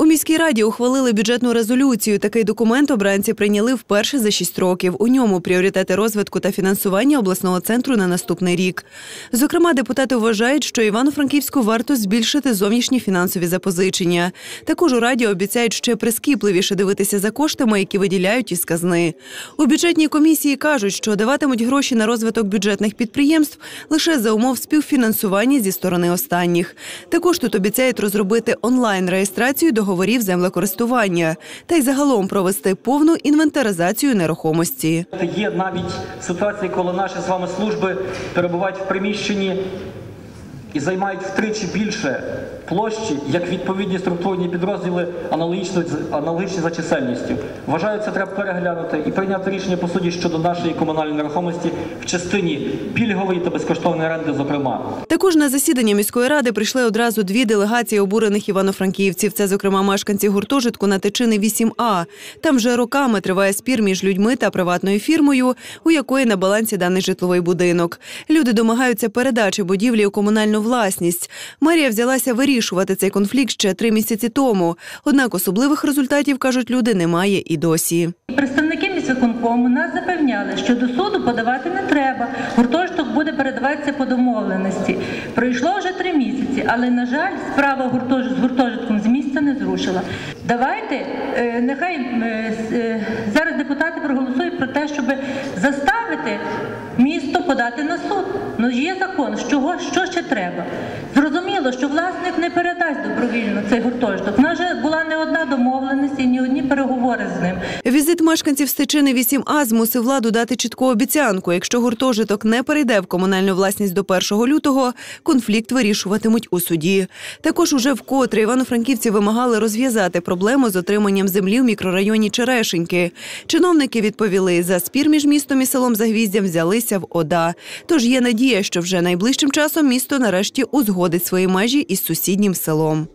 У міській раді ухвалили бюджетну резолюцію. Такий документ обранці прийняли вперше за шість років. У ньому пріоритети розвитку та фінансування обласного центру на наступний рік. Зокрема, депутати вважають, що Івано-Франківську варто збільшити зовнішні фінансові запозичення. Також у раді обіцяють ще прискіпливіше дивитися за коштами, які виділяють із казни. У бюджетній комісії кажуть, що даватимуть гроші на розвиток бюджетних підприємств лише за умов співфінансування зі сторони останніх. Також тут обіцяють розробити онлайн реєстрацію договорів землекористування та й загалом провести повну інвентаризацію нерухомості. Є навіть ситуації, коли наші з вами служби перебувають в приміщенні і займають втричі більше площі, як відповідні структурні підрозділи аналогічно, аналогічні за чисельністю. Вважаю, це треба переглянути і прийняти рішення по суді щодо нашої комунальної нерухомості в частині пільгової та безкоштовної оренди, зокрема. Також на засідання міської ради прийшли одразу дві делегації обурених івано-франківців. Це, зокрема, мешканці гуртожитку на Тичини 8А. Там вже роками триває спір між людьми та приватною фірмою, у якої на балансі даний житловий будинок. Люди домагаються передачі будівлі у комунальну власність. Мерія взялася вирішувати цей конфлікт ще три місяці тому. Однак особливих результатів кажуть люди немає і досі. Представники міськвиконкому нас запевняли, що до суду подавати не треба. Гуртожиток буде передаватися по домовленості. Пройшло вже три місяці, але на жаль, справа гуртож... з гуртожитком з місця не зрушила. Давайте е, нехай е, е, зараз депутати проголосують про те, щоб заставити місто подати на суд. Ну є закон, що, що ще треба. Зрозуміло, що власник не передасть добровільно цей гуртожиток. У нас вже була не одна домовленість і не одні переговори з ним. Візит мешканців Стечини 8А змусив владу дати чітку обіцянку. Якщо гуртожиток не перейде в комунальну власність до 1 лютого, конфлікт вирішуватимуть у суді. Також уже вкотре івано-франківці вимагали розв'язати проблему з отриманням землі в мікрорайоні Черешеньки. Чиновники відповіли, за спір між містом і селом Загвіздям взялися в ОДА. Тож є надія, що вже найближчим часом місто нарешті узгодить свої межі із сусіднім селом.